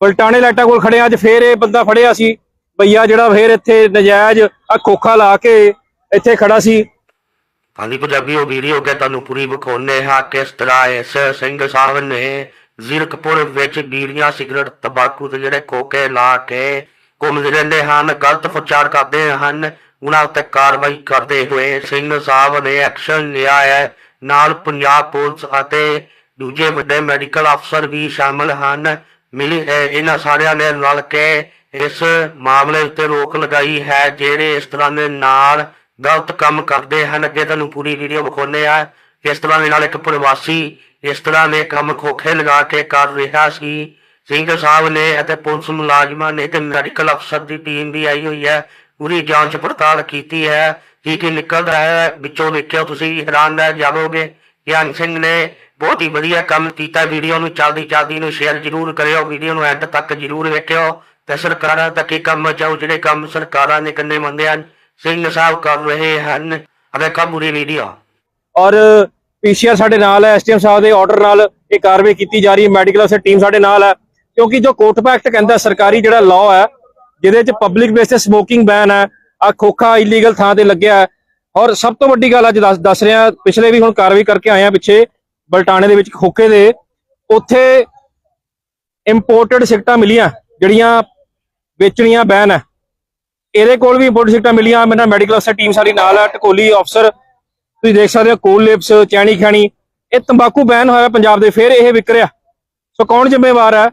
ਬਲਟਾਣੇ ਲਾਈਟਾਂ ਕੋਲ ਖੜੇ ਅੱਜ ਫੇਰ ਇਹ ਬੰਦਾ ਫੜਿਆ ਸੀ। ਭਈਆ ਜਿਹੜਾ ਫੇਰ ਇੱਥੇ ਨਜਾਇਜ਼ ਆ ਖੋਖਾ ਲਾ ਕੇ ਇੱਥੇ ਖੜਾ ਸੀ। ਹਾਂਜੀ ਪੰਜਾਬੀਓ ਵੀਡੀਓ ਕੇ ਤੁਹਾਨੂੰ ਪੂਰੀ ਵਿਖਾਉਣੇ ਹਾਂ ਕਿਸ ਤਰ੍ਹਾਂ ਇਸ ਸਿੰਘ ਸਾਹਿਬ ਨੇ ਜ਼ਿਰਕਪੁਰ ਵਿੱਚ ਬੀੜੀਆਂ, ਸਿਗਰਟ, ਤੰਬਾਕੂ ਤੇ ਜਿਹੜੇ ਕੋਕੇ ਲਾ ਕੇ ਘੁੰਮਦੇ ਰਹਿੰਦੇ ਹਨ, ਗਲਤ ਪ੍ਰਚਾਰ ਕਰਦੇ ਹਨ। ਉਹਨਾਂ ਉੱਤੇ ਕਾਰਵਾਈ ਕਰਦੇ ਹੋਏ ਸਿੰਘ ਸਾਹਿਬ ਨੇ ਐਕਸ਼ਨ ਲਿਆ ਹੈ। ਨਾਲ ਪੰਜਾਬ ਪੁਲਿਸ ਅਤੇ ਦੂਜੇ ਵੱਡੇ ਮੈਡੀਕਲ ਅਫਸਰ ਵੀ ਸ਼ਾਮਲ ਹਨ। ਮਿਲੀ ਇਹਨਾਂ ਸਾਰਿਆਂ ਨੇ ਰਲ ਕੇ ਇਸ ਮਾਮਲੇ ਉੱਤੇ ਰੋਕ ਲਗਾਈ ਹੈ, ਜਿਹੜੇ ਇਸ ਤਰ੍ਹਾਂ ਦੇ ਨਾਲ ਗਲਤ ਕੰਮ ਕਰਦੇ ਹਨ। ਅੱਗੇ ਤੁਹਾਨੂੰ ਪੂਰੀ ਵੀਡੀਓ ਵਿਖਾਉਂਦੇ ਆ ਇਸ ਤਰ੍ਹਾਂ ਦੇ ਨਾਲ ਇੱਕ ਪ੍ਰਵਾਸੀ ਇਸ ਤਰ੍ਹਾਂ ਦੇ ਕੰਮ ਖੋਖੇ ਲਗਾ ਕੇ ਕਰ ਰਿਹਾ ਸੀ। ਸਿੰਘ ਸਾਹਿਬ ਨੇ ਅਤੇ ਪੁਲਿਸ ਮੁਲਾਜ਼ਮਾਂ ਨੇ ਤੇ ਮੈਡੀਕਲ ਅਫਸਰ ਦੀ ਟੀਮ ਵੀ ਆਈ ਹੋਈ ਹੈ, ਪੂਰੀ ਜਾਂਚ ਪੜਤਾਲ ਕੀਤੀ ਹੈ। ਕੀ ਕੀ ਨਿਕਲਦਾ ਹੈ, ਵਿੱਚੋਂ ਦੇਖਿਓ ਤੁਸੀਂ, ਹੈਰਾਨ ਰਹਿ ਜਾਵੋਗੇ। ਗਿਆਨ ਸਿੰਘ ਨੇ ਬਹੁਤ ਹੀ ਵਧੀਆ ਕੰਮ ਕੀਤਾ। ਵੀਡੀਓ ਨੂੰ ਚੱਲਦੀ ਚੱਲਦੀ ਨੂੰ ਸ਼ੇਅਰ ਜ਼ਰੂਰ ਕਰਿਓ, ਵੀਡੀਓ ਨੂੰ ਐਂਡ ਤੱਕ ਜ਼ਰੂਰ ਵੇਖਿਓ। ਤੇ ਸਰਕਾਰਾਂ ਤੱਕ ਇਹ ਕੰਮ ਜਾਓ ਜਿਹੜੇ ਕੰਮ ਸਰਕਾਰਾਂ ਨੇ ਕਰਨੇ ਮੰਨਦੇ ਹਨ, ਸਿੰਘ ਸਾਹਿਬ ਕਰ ਰਹੇ ਹਨ। ਅਤੇ ਕਬੂਰੀ ਵੀਡੀਓ। ਔਰ ਪੀਸੀਆਰ ਸਾਡੇ ਨਾਲ ਹੈ ਐਸਟੀਐਮ ਸਾਹਿਬ ਦੇ ਆਰਡਰ ਨਾਲ ਇਹ ਕਾਰਵਾਈ ਕੀਤੀ ਜਾ ਰਹੀ ਹੈ। ਮੈਡੀਕਲ ਅਫਸਰ ਟੀਮ ਸਾਡੇ ਨਾਲ ਹੈ। ਕਿਉਂਕਿ ਜੋ ਕੋਟਪਾ ਐਕਟ ਕਹਿੰਦਾ ਸਰਕਾਰੀ ਜਿਹੜਾ ਲਾਅ ਹੈ, ਜਿਹਦੇ ਚ ਪਬਲਿਕ ਬੇਸ ਤੇ ਸਮੋਕਿੰਗ ਬੈਨ ਹੈ ਆ ਖੋਖਾ ਇਲੀਗਲ ਥਾਂ ਤੇ ਲੱਗਿਆ ਹੈ। ਔਰ ਸਭ ਤੋਂ ਵੱਡੀ ਗੱਲ ਅੱਜ ਦੱਸ ਦੱਸ ਰਿਹਾ, ਪਿਛਲੇ ਵੀ ਹੁਣ ਕਾਰਵਾਈ ਕਰਕੇ ਆਏ ਆ ਪਿੱਛੇ, ਬਲਟਾਣੇ ਦੇ ਵਿੱਚ ਖੋਕੇ ਦੇ, ਉੱਥੇ ਇੰਪੋਰਟਡ ਸਿਗਰਟਾਂ ਮਿਲੀਆਂ, ਜਿਹੜੀਆਂ ਵੇਚਣੀਆਂ ਬੈਨ ਹੈ। ਇਹਦੇ ਕੋਲ ਵੀ ਇੰਪੋਰਟਡ ਸਿਗਰਟਾਂ ਮਿਲੀਆਂ, ਮੇਰਾ ਮੈਡੀਕਲ ਅਫਸਰ ਟੀਮ ਸਾਡੀ ਨਾਲ ਹੈ, ਟਕੋਲੀ ਅਫਸਰ ਤੁਸੀਂ ਦੇਖ ਸਕਦੇ ਹੋ, ਕੋਲ ਲਿਪਸ, ਚੈਣੀ ਖਾਣੀ, ਇਹ ਤੰਬਾਕੂ ਬੈਨ ਹੋਇਆ ਪੰਜਾਬ ਦੇ, ਫਿਰ ਇਹ ਵਿਕ ਰਿਹਾ। ਸੋ ਕੌਣ ਜ਼ਿੰਮੇਵਾਰ ਹੈ?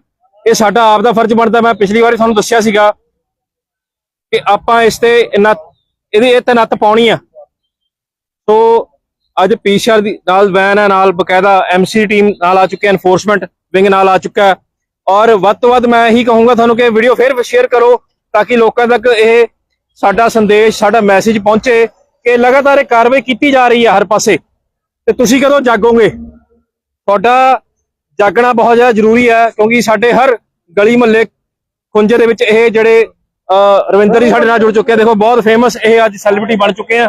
ਇਹ ਸਾਡਾ ਆਪ ਦਾ ਫਰਜ਼ ਬਣਦਾ, ਮੈਂ ਪਿਛਲੀ ਵਾਰੀ ਤੁਹਾਨੂੰ ਦੱਸਿਆ ਸੀਗਾ ਕਿ ਆਪਾਂ ਇਸ ਤੇ ਇੰਨਾ, ਇਹਦੀ ਇਹ ਤੇ ਪਾਉਣੀ ਆ। ਸੋ ਅੱਜ ਪੀਸੀਆਰ ਦੀ ਨਾਲ ਵੈਨ ਹੈ ਨਾਲ ਬਕਾਇਦਾ ਐਮਸੀ ਟੀਮ ਨਾਲ ਆ ਚੁੱਕੇ ਐਨਫੋਰਸਮੈਂਟ ਵਿੰਗ ਨਾਲ ਆ ਚੁੱਕਾ ਔਰ ਵੱਧ ਤੋਂ ਵੱਧ ਮੈਂ ਇਹੀ ਕਹੂੰਗਾ ਤੁਹਾਨੂੰ ਕਿ ਵੀਡੀਓ ਫਿਰ ਸ਼ੇਅਰ ਕਰੋ ਤਾਂ ਕਿ ਲੋਕਾਂ ਤੱਕ ਇਹ ਸਾਡਾ ਸੰਦੇਸ਼ ਸਾਡਾ ਮੈਸੇਜ ਪਹੁੰਚੇ ਕਿ ਲਗਾਤਾਰ ਇਹ ਕਾਰਵਾਈ ਕੀਤੀ ਜਾ ਰਹੀ ਹੈ ਹਰ ਪਾਸੇ। ਤੇ ਤੁਸੀਂ ਕਦੋਂ ਜਾਗੋਗੇ? ਤੁਹਾਡਾ ਜਾਗਣਾ ਬਹੁਤ ਜ਼ਿਆਦਾ ਜ਼ਰੂਰੀ ਹੈ ਕਿਉਂਕਿ ਸਾਡੇ ਹਰ ਗਲੀ ਮੁਹੱਲੇ ਖੁੰਝੇ ਦੇ ਵਿੱਚ ਇਹ ਜਿਹੜੇ ਅਹ, ਰਵਿੰਦਰ ਜੀ ਸਾਡੇ ਨਾਲ ਜੁੜ ਚੁੱਕੇ ਆ। ਦੇਖੋ ਬਹੁਤ ਫੇਮਸ ਇਹ ਅੱਜ ਸੈਲੀਬ੍ਰਿਟੀ ਬਣ ਚੁੱਕੇ ਆ।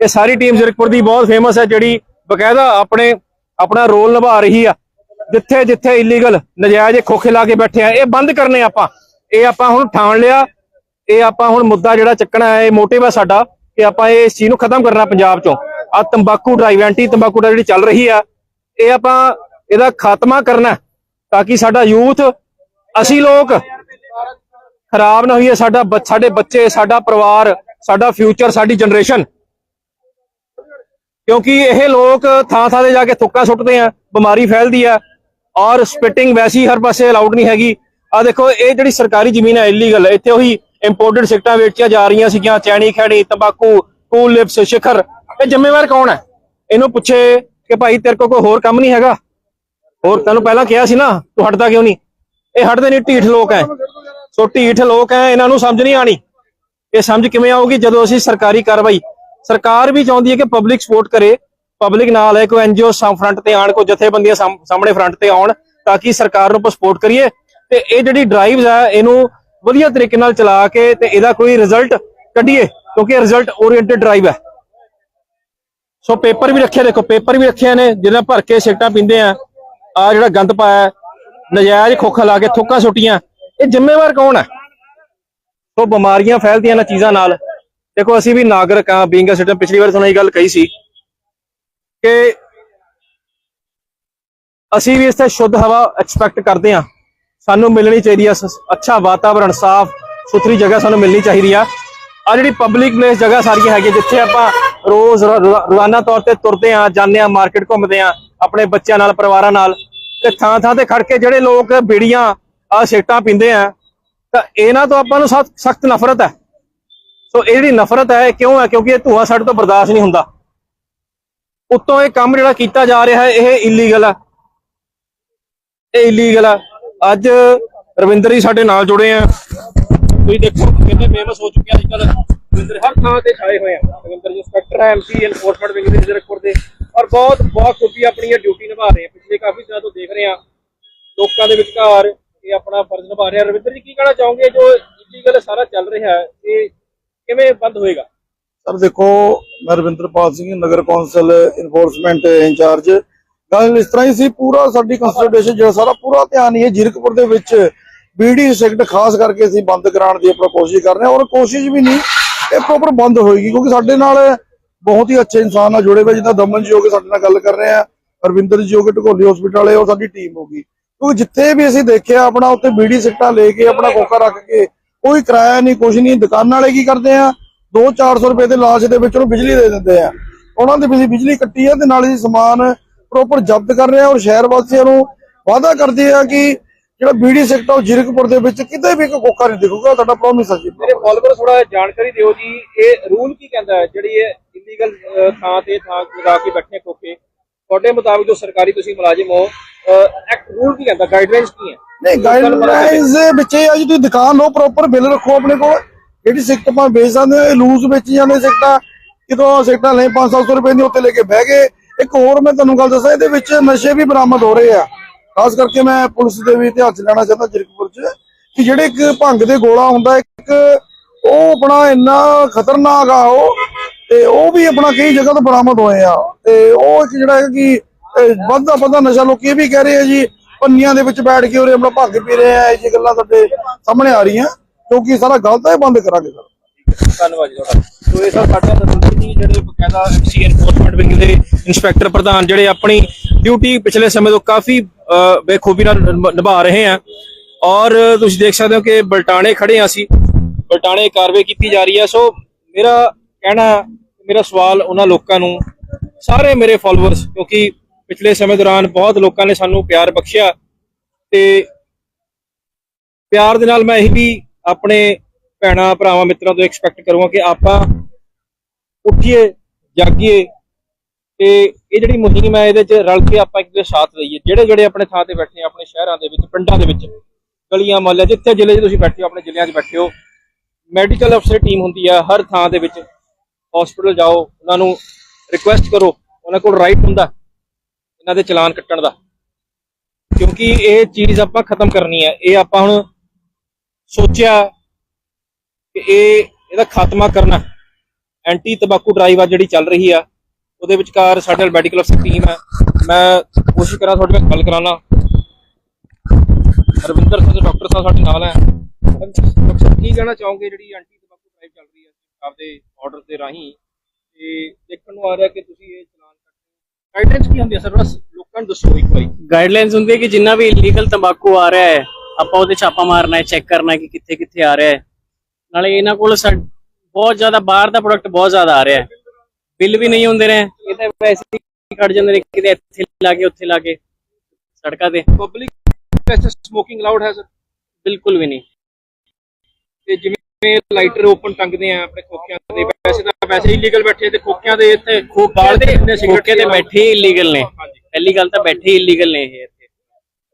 ਇਹ ਸਾਰੀ ਟੀਮ ਜ਼ੀਰਕਪੁਰ ਦੀ ਬਹੁਤ ਫੇਮਸ ਹੈ, ਜਿਹੜੀ ਬਕਾਇਦਾ ਆਪਣੇ, ਆਪਣਾ ਰੋਲ ਨਿਭਾ ਰਹੀ ਆ। ਜਿੱਥੇ ਜਿੱਥੇ ਇਲੀਗਲ ਨਜਾਇਜ਼ ਖੋਖੇ ਲਾ ਕੇ ਬੈਠੇ ਆ, ਇਹ ਬੰਦ ਕਰਨੇ ਆਪਾਂ। ਇਹ ਆਪਾਂ ਹੁਣ ਠਾਣ ਲਿਆ। ਇਹ ਆਪਾਂ ਹੁਣ ਮੁੱਦਾ ਜਿਹੜਾ ਚੱਕਣਾ ਹੈ, ਇਹ ਮੋਟਿਵ ਹੈ ਸਾਡਾ ਕਿ ਆਪਾਂ ਇਹ ਇਸ ਚੀਜ਼ ਨੂੰ ਖਤਮ ਕਰਨਾ ਪੰਜਾਬ ਚੋਂ। ਆ ਤੰਬਾਕੂ ਡਰਾਈਵ ਐਂਟੀ ਤੰਬਾਕੂ ਡਰਾਈਵ ਜਿਹੜੀ ਚੱਲ ਰਹੀ ਆ, ਇਹ ਆਪਾਂ ਇਹਦਾ ਖਾਤਮਾ ਕਰਨਾ ਤਾਂ ਕਿ ਸਾਡਾ ਯੂਥ ਅਸੀਂ ਲੋਕ ਖਰਾਬ ਨਾ ਹੋਈਏ, ਸਾਡਾ ਬ- ਸਾਡੇ ਬੱਚੇ, ਸਾਡਾ ਪਰਿਵਾਰ, ਸਾਡਾ ਫਿਊਚਰ ਸਾਡੀ ਜਨਰੇਸ਼ਨ ਕਿਉਂਕਿ ਇਹ ਲੋਕ ਥਾਂ ਥਾਂ ਤੇ ਜਾ ਕੇ ਥੁੱਕਾ ਸੁੱਟਦੇ ਆ, ਬਿਮਾਰੀ ਫੈਲਦੀ ਆ ਔਰ ਸਪਿਟਿੰਗ ਵੈਸੀ ਹਰ ਪਾਸੇ ਅਲਾਉਡ ਨਹੀਂ ਹੈਗੀ। ਆ ਦੇਖੋ, ਇਹ ਜਿਹੜੀ ਸਰਕਾਰੀ ਜ਼ਮੀਨ ਹੈ ਇਲੀਗਲ ਇੱਥੇ ਉਹੀ ਇੰਪੋਰਟਡ ਸਿਗਟਾਂ ਵੇਚੀਆਂ ਜਾ ਰਹੀਆਂ ਸੀਗੀਆਂ, ਚੈਣੀ, ਖੈਣੀ, ਤੰਬਾਕੂ ਕੂਲ ਲਿਪਸ ਸ਼ਿਖਰ। ਇਹ ਜ਼ਿੰਮੇਵਾਰ ਕੌਣ ਹੈ ਇਹਨੂੰ ਪੁੱਛੇ ਕਿ ਭਾਈ, ਤੇਰੇ ਕੋਲ ਕੋਈ ਹੋਰ ਕੰਮ ਨਹੀਂ ਹੈਗਾ? ਹੋਰ ਤੈਨੂੰ ਪਹਿਲਾਂ ਕਿਹਾ ਸੀ ਨਾ, ਤੂੰ ਹਟਦਾ ਕਿਉਂ ਨਹੀਂ? ਇਹ ਹਟਦੇ ਨਹੀਂ, ਢੀਠ ਲੋਕ ਐ। ਸੋ ਢੀਠ ਲੋਕ ਐ, ਇਹਨਾਂ ਨੂੰ ਸਮਝ ਨਹੀਂ ਆਣੀ ਇਹ ਸਮਝ ਕਿਵੇਂ ਆਊਗੀ ਜਦੋਂ ਅਸੀਂ ਸਰਕਾਰੀ ਕਾਰਵਾਈ ਸਰਕਾਰ ਵੀ ਚਾਹੁੰਦੀ ਹੈ ਕਿ ਪਬਲਿਕ ਸਪੋਰਟ ਕਰੇ ਪਬਲਿਕ ਨਾਲ ਹੈ, ਕੋਈ ਐਨਜੀਓ ਫਰੰਟ ਤੇ ਆਣ, ਕੋਈ ਜਥੇਬੰਦੀਆਂ ਸਾਹਮਣੇ ਫਰੰਟ ਤੇ ਆਉਣ, ਤਾਂ ਕਿ ਸਰਕਾਰ ਨੂੰ ਸਪੋਰਟ ਕਰੀਏ। ਤੇ ਇਹ ਜਿਹੜੀ ਡਰਾਈਵਸ ਆ, ਇਹਨੂੰ ਵਧੀਆ ਤਰੀਕੇ ਨਾਲ ਚਲਾ ਕੇ ਤੇ ਇਹਦਾ ਕੋਈ ਰਿਜ਼ਲਟ ਕੱਢੀਏ, ਕਿਉਂਕਿ ਇਹ ਰਿਜ਼ਲਟ ਓਰੀਐਂਟਡ ਡਰਾਈਵ ਹੈ ਸੋ ਪੇਪਰ ਵੀ ਰੱਖਿਆ ਦੇਖੋ ਪੇਪਰ ਵੀ ਰੱਖਿਆ ਨੇ ਜਿਹਨਾਂ ਭਰ ਕੇ ਸਿਗਟਾਂ ਪੀਂਦੇ ਆ। ਆ ਜਿਹੜਾ ਗੰਦ ਪਾਇਆ, ਨਜਾਇਜ਼ ਖੋਖਾ ਲਾ ਕੇ ਥੁੱਕਾ ਸੁੱਟੀਆਂ, ਇਹ ਜ਼ਿੰਮੇਵਾਰ ਕੌਣ ਹੈ ਸੋ ਬਿਮਾਰੀਆਂ ਫੈਲਦੀਆਂ ਇਹਨਾਂ ਚੀਜ਼ਾਂ ਨਾਲ। ਦੇਖੋ, ਅਸੀਂ ਵੀ ਨਾਗਰਿਕ ਆ ਬੀਇੰਗ ਅ ਸਿਟੀਜ਼ਨ ਪਿਛਲੀ ਵਾਰ ਤੁਹਾਨੂੰ ਇਹ ਗੱਲ ਕਹੀ ਸੀ ਕਿ ਅਸੀਂ ਵੀ ਇਸ ਤੇ ਸ਼ੁੱਧ ਹਵਾ ਐਕਸਪੈਕਟ ਕਰਦੇ ਆ ਸਾਨੂੰ ਮਿਲਣੀ ਚਾਹੀਦੀ ਆ, ਸ- ਅੱਛਾ ਵਾਤਾਵਰਣ, ਸਾਫ਼, ਸੁਥਰੀ ਜਗ੍ਹਾ ਸਾਨੂੰ ਮਿਲਣੀ ਚਾਹੀਦੀ ਆ। ਆ ਜਿਹੜੀ ਪਬਲਿਕ ਪਲੇਸ ਜਗ੍ਹਾ ਸਾਰੀਆਂ ਹੈਗੀਆਂ, ਜਿੱਥੇ ਆਪਾਂ ਰੋਜ਼ ਰੋਜ਼ਾਨਾ ਤੌਰ ਤੇ ਤੁਰਦੇ ਆ ਜਾਂਦੇ ਆ ਮਾਰਕੀਟ ਘੁੰਮਦੇ ਆ ਆਪਣੇ ਬੱਚਿਆਂ ਨਾਲ, ਪਰਿਵਾਰਾਂ ਨਾਲ, ਤੇ ਥਾਂ ਥਾਂ ਤੇ ਖੜ ਕੇ ਜਿਹੜੇ ਲੋਕ ਬੀੜੀਆਂ ਆ ਸਿਗਟਾਂ ਪੀਂਦੇ ਆ, ਤਾਂ ਇਹਨਾਂ ਤੋਂ ਆਪਾਂ ਨੂੰ ਸਖਤ ਨਫ਼ਰਤ ਹੈ। ਸੋ ਇਹ ਜਿਹੜੀ ਨਫ਼ਰਤ ਹੈ, ਇਹ ਕਿਉਂ ਹੈ? ਕਿਉਂਕਿ ਇਹ ਧੂਆਂ ਸਾਡੇ ਤੋਂ ਬਰਦਾਸ਼ਤ ਨਹੀਂ ਹੁੰਦਾ। ਉੱਤੋਂ ਇਹ ਕੰਮ ਜਿਹੜਾ ਕੀਤਾ ਜਾ ਰਿਹਾ ਹੈ, ਇਹ ਇਲੀਗਲ ਹੈ। ਇਹ ਇਲੀਗਲ ਆ ਅੱਜ ਰਵਿੰਦਰ ਜੀ ਸਾਡੇ ਨਾਲ ਜੁੜੇ ਆ। ਤੁਸੀਂ ਦੇਖੋ ਕਿੰਨੇ ਫੇਮਸ ਹੋ ਚੁੱਕੇ ਆ ਅੱਜਕੱਲ ਰਵਿੰਦਰ ਹਰ ਥਾਂ ਤੇ ਛਾਏ ਹੋਏ ਆ। ਰਵਿੰਦਰ ਜੀ ਇੰਸਪੈਕਟਰ ਹੈ ਐਮਸੀ ਐਨਫੋਰਸਮੈਂਟ ਵਿੰਗ ਦੇ ਜ਼ਿਰਕਪੁਰ ਦੇ। ਔਰ ਬਹੁਤ ਬਹੁਤ ਖੂਬੀ ਆਪਣੀ ਇਹ ਡਿਊਟੀ ਨਿਭਾ ਰਹੇ ਆ। ਪਿਛਲੇ ਕਾਫੀ ਦਿਨਾਂ ਤੋਂ ਦੇਖ ਰਹੇ ਆ, ਲੋਕਾਂ ਦੇ ਵਿਚਕਾਰ ਇਹ ਆਪਣਾ ਫਰਜ਼ ਨਿਭਾ ਰਿਹਾ। ਰਵਿੰਦਰ ਜੀ, ਕੀ ਕਹਿਣਾ ਚਾਹੋਗੇ? ਜੋ ਇਲੀਗਲ ਸਾਰਾ ਚੱਲ ਰਿਹਾ ਹੈ, ਇਹ ਕਿਵੇਂ ਬੰਦ ਹੋਏਗਾ? ਸਰ, ਦੇਖੋ, ਮੈਂ ਰਵਿੰਦਰਪਾਲ ਸਿੰਘ, ਨਗਰ ਕੌਂਸਲ ਇਨਫੋਰਸਮੈਂਟ ਇੰਚਾਰਜ। ਗੱਲ ਇਸ ਤਰ੍ਹਾਂ ਹੀ ਸੀ, ਪੂਰਾ ਸਾਡੀ ਕੰਸਲਟੇਸ਼ਨ ਜਿਹੜਾ ਸਾਰਾ ਪੂਰਾ ਧਿਆਨ ਇਹ ਜੀਰਕਪੁਰ ਦੇ ਵਿੱਚ ਬੀੜੀ ਸਿਗਰਟ ਖਾਸ ਕਰਕੇ ਅਸੀਂ ਬੰਦ ਕਰਾਉਣ ਦੀ ਆਪਣਾ ਕੋਸ਼ਿਸ਼ ਕਰ ਰਹੇ ਹਾਂ। ਔਰ ਕੋਸ਼ਿਸ਼ ਵੀ ਨਹੀਂ, ਇਹ ਪ੍ਰੋਪਰ ਬੰਦ ਹੋਏਗੀ, ਕਿਉਂਕਿ ਸਾਡੇ ਨਾਲ ਬਹੁਤ ਹੀ ਅੱਛੇ ਇਨਸਾਨ ਨਾਲ ਜੁੜੇ ਹੋਏ, ਜਿੱਦਾਂ ਦਮਨ ਜੀ ਹੋ ਕੇ ਸਾਡੇ ਨਾਲ ਗੱਲ ਕਰ ਰਹੇ ਆ ਅਰਵਿੰਦਰ ਜੀ ਹੋ ਕੇ ਢਕੋਲੀ ਹਸਪੀਟਲ ਵਾਲੇ ਉਹ ਸਾਡੀ ਟੀਮ ਹੋ ਗਈ। ਕਿਉਂਕਿ ਜਿੱਥੇ ਵੀ ਅਸੀਂ ਦੇਖਿਆ, ਆਪਣਾ ਉੱਥੇ ਬੀੜੀ ਸਿਗਰਟਾਂ ਲੈ ਕੇ, ਆਪਣਾ ਕੋਕਾ ਰੱਖ ਕੇ ਕੋਈ ਕਿਰਾਇਆ ਨਹੀਂ ਕੁਝ ਨਹੀਂ। ਦੁਕਾਨਾਂ ਵਾਲੇ ਕੀ ਕਰਦੇ ਆ? 2-400 ਰੁਪਏ ਦੇ ਲਾਸ਼ ਦੇ ਵਿੱਚ ਉਹਨੂੰ ਬਿਜਲੀ ਦੇ ਦਿੰਦੇ ਆ। ਉਹਨਾਂ ਦੀ ਵੀ ਬਿਜਲੀ ਕੱਟੀ ਆ ਤੇ ਨਾਲ ਹੀ ਸਮਾਨ ਪ੍ਰੋਪਰ ਜ਼ਬਤ ਕਰ ਰਹੇ ਆ ਔਰ ਸ਼ਹਿਰ ਵਾਸੀਆਂ ਨੂੰ ਵਾਅਦਾ ਕਰਦੇ ਆ ਕਿ ਜਿਹੜਾ ਬੀੜੀ ਸੈਕਟਰ ਉਹ ਜਿਰਕਪੁਰ ਦੇ ਵਿੱਚ ਕਿਤੇ ਵੀ ਇੱਕ ਕੋਕਾ ਨਹੀਂ ਦਿਖੂਗਾ। ਤੁਹਾਡਾ ਪ੍ਰੋਮਿਸ ਹੈ ਜੀ। ਮੇਰੇ ਫਾਲੋਅਰ ਥੋੜਾ ਜਾਣਕਾਰੀ ਦਿਓ ਜੀ। ਇਹ ਰੂਲ ਕੀ ਕਹਿੰਦਾ ਹੈ? ਜਿਹੜੀ ਇਹ ਇਲੀਗਲ ਥਾਂ ਤੇ ਥਾਂ ਲਗਾ ਕੇ ਬੈਠੇ ਕੋਕੇ। ਤੁਹਾਡੇ ਮੁਤਾਬਿਕ ਜੋ ਸਰਕਾਰੀ ਤੁਸੀਂ ਮੁਲਾਜ਼ਮ ਹੋ ਐਕਟ ਰੂਲ ਕੀ ਕਹਿੰਦਾ? ਗਾਈਡਲਾਈਨਸ ਕੀ ਹੈ? ਨਹੀਂ ਗਾਈਡਲਾਈਨਸ ਵਿੱਚ ਇਹ ਆ ਜੀ ਤੁਸੀਂ ਦੁਕਾਨ ਲਓ ਪ੍ਰੋਪਰ ਬਿੱਲ ਰੱਖੋ ਆਪਣੇ ਕੋਲ। ਜਿਹੜੀ ਸਿਗਰਟ ਆਪਾਂ ਵੇਚ ਸਕਦੇ ਹੋ ਲੂਜ਼ ਵਿੱਚ ਜਾਂਦੇ ਸਿਗਰਟਾਂ ਕਿਤੋਂ ਸਿਗਰਟਾਂ ਲੈ 500 ਰੁਪਏ ਦੀ ਉੱਤੇ ਲੈ ਕੇ ਬਹਿ ਗਏ। ਇੱਕ ਹੋਰ ਮੈਂ ਤੁਹਾਨੂੰ ਗੱਲ ਦੱਸਾਂ ਇਹਦੇ ਵਿੱਚ ਨਸ਼ੇ ਵੀ ਬਰਾਮਦ ਹੋ ਰਹੇ ਆ। ਖਾਸ ਕਰਕੇ ਮੈਂ ਪੁਲਿਸ ਦੇ ਵੀ ਧਿਆਨ ਚ ਲੈਣਾ ਚਾਹੁੰਦਾ ਜਿਰਕਪੁਰ ਚ ਕਿ ਜਿਹੜੇ ਇੱਕ ਭੰਗ ਦੇ ਗੋਲਾ ਹੁੰਦਾ ਇੱਕ ਉਹ ਆਪਣਾ ਇੰਨਾ ਖਤਰਨਾਕ ਆ ਉਹ ਤੇ ਉਹ ਵੀ ਆਪਣਾ ਕਈ ਜਗ੍ਹਾ ਤੋਂ ਬਰਾਮਦ ਹੋਏ ਆ। ਤੇ ਉਹ ਇੱਕ ਜਿਹੜਾ ਹੈ ਕਿ ਵੱਧਦਾ ਵੱਧਦਾ ਨਸ਼ਾ ਲੋਕੀ ਇਹ ਵੀ ਕਹਿ ਰਹੇ ਆ ਜੀ ਪੰਨੀਆਂ ਦੇ ਵਿੱਚ ਬੈਠ ਕੇ ਉਰੇ ਆਪਣਾ ਭੰਗ ਪੀ ਰਹੇ ਆ, ਇਹ ਜੀ ਗੱਲਾਂ ਤੁਹਾਡੇ ਸਾਹਮਣੇ ਆ ਰਹੀਆਂ, ਕਿਉਂਕਿ ਸਾਰਾ ਗਲਤ ਹੈ ਬੰਦ ਕਰਾਂਗੇ ਸਰ। ਧੰਨਵਾਦ ਜੀ ਤੁਹਾਡਾ। ਸੋ ਇਹ ਸਭ ਸਾਡੇ ਦਰਸ਼ਕ ਜੀ ਜਿਹੜੇ ਬਕਾਇਦਾ ਸੀ ਐਨਫੋਰਸਮੈਂਟ ਵਿੰਗ ਦੇ ਇੰਸਪੈਕਟਰ ਪ੍ਰਧਾਨ ਜਿਹੜੇ ਆਪਣੀ ਡਿਊਟੀ ਪਿਛਲੇ ਸਮੇਂ ਤੋਂ ਕਾਫੀ ਬੇਖੂਬੀ ਨਾਲ ਨਿਭਾ ਰਹੇ ਆ। ਔਰ ਤੁਸੀਂ ਦੇਖ ਸਕਦੇ ਹੋ ਕਿ ਬਲਟਾਣੇ ਖੜੇ ਆ ਅਸੀਂ। ਬਲਟਾਣੇ ਕਾਰਵਾਈ ਕੀਤੀ ਜਾ ਰਹੀ ਹੈ ਸੋ ਮੇਰਾ ਕਹਿਣਾ, ਮੇਰਾ ਸਵਾਲ ਉਹਨਾਂ ਲੋਕਾਂ ਨੂੰ, ਸਾਰੇ ਮੇਰੇ ਫਾਲੋਅਰਸ ਕਿਉਂਕਿ ਪਿਛਲੇ ਸਮੇਂ ਦੌਰਾਨ ਬਹੁਤ ਲੋਕਾਂ ਨੇ ਸਾਨੂੰ ਪਿਆਰ ਬਖਸ਼ਿਆ ਤੇ ਪਿਆਰ ਦੇ ਨਾਲ ਮੈਂ ਇਹ ਵੀ ਆਪਣੇ ਭੈਣਾ, ਭਰਾਵਾਂ, ਮਿੱਤਰਾਂ ਤੋਂ ਐਕਸਪੈਕਟ ਕਰੂੰਗਾ ਕਿ ਆਪਾਂ ਉੱਠੀਏ, ਜਾਗੀਏ ਤੇ ਇਹ ਜਿਹੜੀ ਮੁਹਿੰਮ ਹੈ ਇਹਦੇ ਚ ਰਲ ਕੇ ਆਪਾਂ ਇੱਕ ਦੂਜੇ ਸਾਥ ਦਈਏ। ਜਿਹੜੇ ਜਿਹੜੇ ਆਪਣੇ ਥਾਂ ਤੇ ਬੈਠੇ ਆਪਣੇ ਸ਼ਹਿਰਾਂ ਦੇ ਵਿੱਚ, ਪਿੰਡਾਂ ਦੇ ਵਿੱਚ, ਗਲੀਆਂ ਮੁਹੱਲੇ ਜਿੱਥੇ ਜ਼ਿਲ੍ਹੇ 'ਚ ਤੁਸੀਂ ਬੈਠੇ ਹੋ, ਆਪਣੇ ਜ਼ਿਲ੍ਹਿਆਂ 'ਚ ਬੈਠੇ ਹੋ, ਮੈਡੀਕਲ ਅਫਸਰ ਟੀਮ ਹੁੰਦੀ ਹੈ ਹਰ ਥਾਂ ਦੇ ਵਿੱਚ ਹਸਪੀਟਲ ਜਾਓ, ਉਹਨਾਂ ਨੂੰ ਰਿਕੁਐਸਟ ਕਰੋ, ਉਹਨਾਂ ਕੋਲ ਰਾਈਟ ਹੁੰਦਾ। ਇਹਨਾਂ ਦੇ ਚਲਾਨ ਕੱਟਣ ਦਾ। ਕਿਉਂਕਿ ਇਹ ਚੀਜ਼ ਆਪਾਂ ਖਤਮ ਕਰਨੀ ਹੈ। ਇਹ ਆਪਾਂ ਹੁਣ ਸੋਚਿਆ ਕਿ ਇਹ, ਇਹਦਾ ਖਾਤਮਾ ਕਰਨਾ। ਐਂਟੀ ਤੰਬਾਕੂ ਡਰਾਈਵ ਆ ਜਿਹੜੀ ਚੱਲ ਰਹੀ ਆ। ਉਹਦੇ ਵਿਚਕਾਰ ਸਾਡੇ ਨਾਲ ਮੈਡੀਕਲ ਅਫਸਰ ਟੀਮ ਹੈ ਮੈਂ ਕੋਸ਼ਿਸ਼ ਕਰਾਂ ਤੁਹਾਡੇ ਨਾਲ ਗੱਲ ਕਰਾਣਾ ਰਵਿੰਦਰ ਸਿੰਘ ਡਾਕਟਰ ਸਾਹਿਬ ਸਾਡੇ ਨਾਲ ਹੈ ਡਾਕਟਰ ਕੀ ਕਹਿਣਾ ਚਾਹੋਗੇ ਜਿਹੜੀ ਐਂਟੀ ਤੰਬਾਕੂ ਡਰਾਈਵ ਚੱਲ ਰਹੀ ਹੈ ਸਰਕਾਰ ਦੇ ਆਰਡਰ ਦੇ ਰਾਹੀਂ? ਤੇ ਦੇਖਣ ਨੂੰ ਆ ਰਿਹਾ ਕਿ ਤੁਸੀਂ ਇਹ ਗਾਈਡਲਾਈਨਸ ਕੀ ਹੁੰਦੀ ਹੈ ਸਰ ਬਸ ਲੋਕਾਂ ਨੂੰ ਦੱਸੋ ਇੱਕ ਵਾਰੀ। ਗਾਈਡਲਾਈਨਸ ਹੁੰਦੀ ਹੈ ਕਿ ਜਿੰਨਾ ਵੀ ਇਲੀਗਲ ਤੰਬਾਕੂ ਆ ਰਿਹਾ ਹੈ ਆਪਾਂ ਉਹਦੇ ਛਾਪਾ ਮਾਰਨਾ ਹੈ ਚੈੱਕ ਕਰਨਾ ਹੈ ਕਿ ਕਿੱਥੇ ਕਿੱਥੇ ਆ ਰਿਹਾ ਹੈ। ਨਾਲੇ ਇਹਨਾਂ ਕੋਲ ਬਹੁਤ ਜ਼ਿਆਦਾ ਬਾਹਰ ਦਾ ਪ੍ਰੋਡਕਟ ਬਹੁਤ ਜ਼ਿਆਦਾ ਆ ਰਿਹਾ ਹੈ। ਬਿੱਲ ਵੀ ਨਹੀਂ ਹੁੰਦੇ ਨੇ ਇਹ ਤਾਂ ਵੈਸੇ ਹੀ ਖੜ ਜਾਂਦੇ ਨੇ ਕਿਤੇ ਇੱਥੇ ਲਾ ਕੇ ਉੱਥੇ ਲਾ ਕੇ ਸੜਕਾਂ ਤੇ। ਪਬਲਿਕ ਵੈਸੇ ਸਮੋਕਿੰਗ ਲਾਊਡ ਹੈ ਸਰ ਬਿਲਕੁਲ ਵੀ ਨਹੀਂ। ਤੇ ਜਿਵੇਂ ਲਾਈਟਰ ਓਪਨ ਟੰਗਦੇ ਆ ਆਪਣੇ ਖੋਖਿਆਂ ਦੇ? ਵੈਸੇ ਤਾਂ ਵੈਸੇ ਇਲੀਗਲ ਬੈਠੇ ਤੇ ਖੋਖਿਆਂ ਦੇ ਇੱਥੇ ਖੋਖੇ ਦੇ ਤੇ ਖੋਖੇ ਤੇ ਬੈਠੇ ਇਲੀਗਲ ਨੇ। ਪਹਿਲੀ ਗੱਲ ਤਾਂ ਬੈਠੇ ਇਲੀਗਲ ਨੇ ਇਹ ਇੱਥੇ।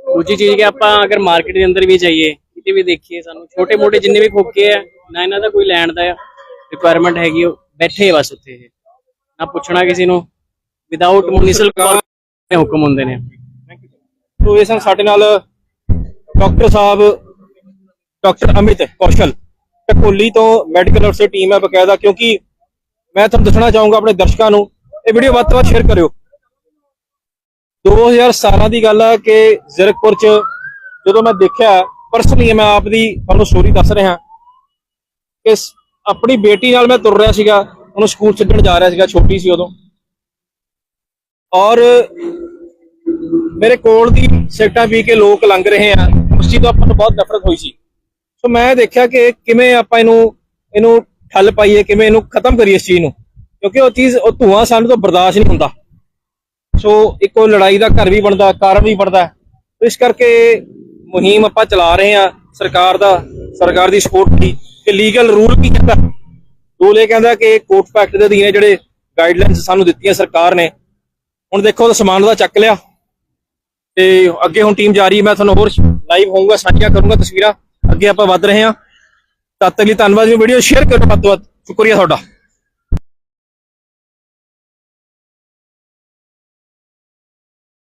ਦੂਜੀ ਚੀਜ਼ ਕਿ ਆਪਾਂ ਅਗਰ ਮਾਰਕੀਟ ਦੇ ਅੰਦਰ ਵੀ ਜਾਈਏ ਕਿਤੇ ਵੀ ਦੇਖੀਏ ਸਾਨੂੰ ਛੋਟੇ ਮੋਟੇ ਜਿੰਨੇ ਵੀ ਖੋਖੇ ਆ ਨਾ ਇਹਨਾਂ ਦਾ ਕੋਈ ਲੈਣ ਦਾ ਰਿਕੁਆਇਰਮੈਂਟ ਹੈਗੀ ਉਹ ਬੈਠੇ ਬਸ ਉੱਥੇ ਇਹ। ਨਾ ਪੁੱਛਣਾ ਕਿਸੇ ਨੂੰ ਵਿਦਆਊਟ ਮੁਨਿਸਪਲ ਹੁਕਮ ਹੁੰਦੇ ਨੇ। ਤੋ ਇਹ ਸਨ ਸਾਡੇ ਨਾਲ ਡਾਕਟਰ ਸਾਹਿਬ ਡਾਕਟਰ ਅਮਿਤ ਕੌਸ਼ਲ। ਟਕੋਲੀ ਤੋਂ ਮੈਡੀਕਲ ਅਫਸਰ ਟੀਮ ਹੈ ਬਕਾਇਦਾ, ਕਿਉਂਕਿ ਮੈਂ ਤੁਹਾਨੂੰ ਦੱਸਣਾ ਚਾਹੂੰਗਾ ਆਪਣੇ ਦਰਸ਼ਕਾਂ ਨੂੰ, ਇਹ ਵੀਡੀਓ ਵੱਧ ਤੋਂ ਵੱਧ ਸ਼ੇਅਰ ਕਰਿਓ। 2017 ਦੀ ਗੱਲ ਹੈ ਕਿ ਜ਼ਰਕਪੁਰ ਚ ਜਦੋਂ ਮੈਂ ਦੇਖਿਆ ਪਰਸਨਲੀ ਮੈਂ ਆਪ ਦੀ ਤੁਹਾਨੂੰ ਸਟੋਰੀ ਦੱਸ ਰਿਹਾ ਕਿ ਆਪਣੀ ਬੇਟੀ ਨਾਲ ਮੈਂ ਤੁਰ ਰਿਹਾ ਸੀਗਾ, ਉਹਨੂੰ ਸਕੂਲ ਛੱਡਣ ਜਾ ਰਿਹਾ ਸੀਗਾ, ਛੋਟੀ ਸੀ ਉਦੋਂ। ਔਰ ਮੇਰੇ ਕੋਲ ਦੀ ਸਿਗਰਟਾਂ ਪੀ ਕੇ ਲੋਕ ਲੰਘ ਰਹੇ ਆ, ਉਸ ਚੀਜ਼ ਤੋਂ ਆਪਾਂ ਨੂੰ ਬਹੁਤ ਨਫ਼ਰਤ ਹੋਈ ਸੀ। ਸੋ ਮੈਂ ਦੇਖਿਆ ਕਿ ਕਿਵੇਂ ਆਪਾਂ ਇਹਨੂੰ ਇਹਨੂੰ ਠੱਲ ਪਾਈਏ, ਕਿਵੇਂ ਇਹਨੂੰ ਖਤਮ ਕਰੀਏ ਇਸ ਚੀਜ਼ ਨੂੰ। ਕਿਉਂਕਿ ਉਹ ਚੀਜ਼, ਉਹ ਧੂਆਂ ਸਾਨੂੰ ਤੋਂ ਬਰਦਾਸ਼ਤ ਨਹੀਂ ਹੁੰਦਾ। ਸੋ, ਇੱਕ ਲੜਾਈ ਦਾ ਘਰ ਵੀ ਬਣਦਾ, ਕਾਰਨ ਵੀ ਬਣਦਾ। ਸੋ ਇਸ ਕਰਕੇ ਮੁਹਿੰਮ ਆਪਾਂ ਚਲਾ ਰਹੇ ਆ ਸਰਕਾਰ ਦਾ, ਸਰਕਾਰ ਦੀ ਸਪੋਰਟ ਦੀ ਕਿ ਲੀਗਲ ਰੂਲ ਕੀ ਕਹਿੰਦਾ? ਰੂਲ ਇਹ ਕਹਿੰਦਾ ਕਿ ਕੋਰਟ ਫੈਕਟ ਦੇ ਅਧੀਨ ਜਿਹੜੇ ਗਾਈਡਲਾਈਨਸ ਸਾਨੂੰ ਦਿੱਤੀਆਂ ਸਰਕਾਰ ਨੇ, ਹੁਣ ਦੇਖੋ ਤਾਂ ਸਮਾਨ ਦਾ ਚੱਕ ਲਿਆ। ਤੇ ਅੱਗੇ ਹੁਣ ਟੀਮ ਜਾ ਰਹੀ ਹੈ ਮੈਂ ਤੁਹਾਨੂੰ ਹੋਰ ਲਾਈਵ ਹੋਊਗਾ, ਸਾਂਝੀਆਂ ਕਰੂੰਗਾ ਤਸਵੀਰਾਂ। ਅੱਗੇ ਆਪਾਂ ਵੱਧ ਰਹੇ ਹਾਂ। ਤਦ ਤੱਕ ਲਈ ਧੰਨਵਾਦ ਜੀ। ਵੀਡੀਓ ਸ਼ੇਅਰ ਕਰੋ ਵੱਧ ਤੋਂ ਵੱਧ। ਸ਼ੁਕਰੀਆ ਤੁਹਾਡਾ।